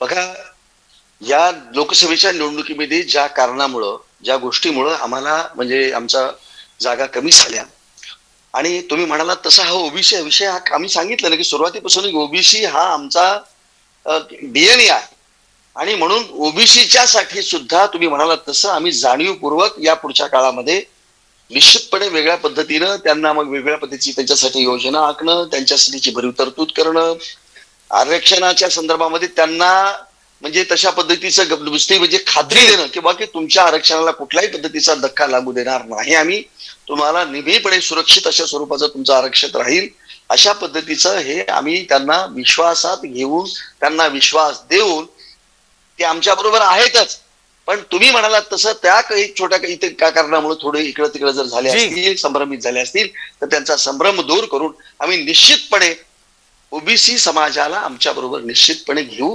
बघा या लोकसभेच्या निवडणुकीमध्ये ज्या कारणामुळं ज्या गोष्टीमुळं आम्हाला म्हणजे आमचा जागा कमी झाल्या. आणि तुम्ही म्हणालात तसा हा ओबीसी विषय हा आम्ही सांगितलं ना की सुरुवातीपासून ओबीसी हा आमचा डीएनए आहे. आणि म्हणून ओबीसीच्या साठी सुद्धा तुम्ही म्हणालात तसं आम्ही जाणीवपूर्वक या पुढच्या काळामध्ये निश्चितपणे वेगळ्या पद्धतीनं त्यांना मग वेगळ्या पद्धतीची त्यांच्यासाठी योजना आखणं त्यांच्यासाठीची भरीव तरतूद करणं आरक्षणाच्या संदर्भामध्ये त्यांना म्हणजे तशा पद्धतीचं नुसती म्हणजे खात्री देणं किंवा की तुमच्या आरक्षणाला कुठल्याही पद्धतीचा धक्का लागू देणार नाही. आम्ही तुम्हाला नेहमीपणे सुरक्षित अशा स्वरूपाचं तुमचं आरक्षण राहील. अशा पद्धतीचं हे आम्ही त्यांना विश्वासात घेऊन त्यांना विश्वास देऊन ते आमच्या बरोबर आहेतच. पण तुम्ही म्हणालात तसं त्या काही छोट्या काही का कारणामुळे थोडे इकडं तिकडे जर झाले. असतील संभ्रमित झाले असतील तर त्यांचा संभ्रम दूर करून आम्ही निश्चितपणे ओबीसी समाजाला आमच्या बरोबर निश्चितपणे घेऊ.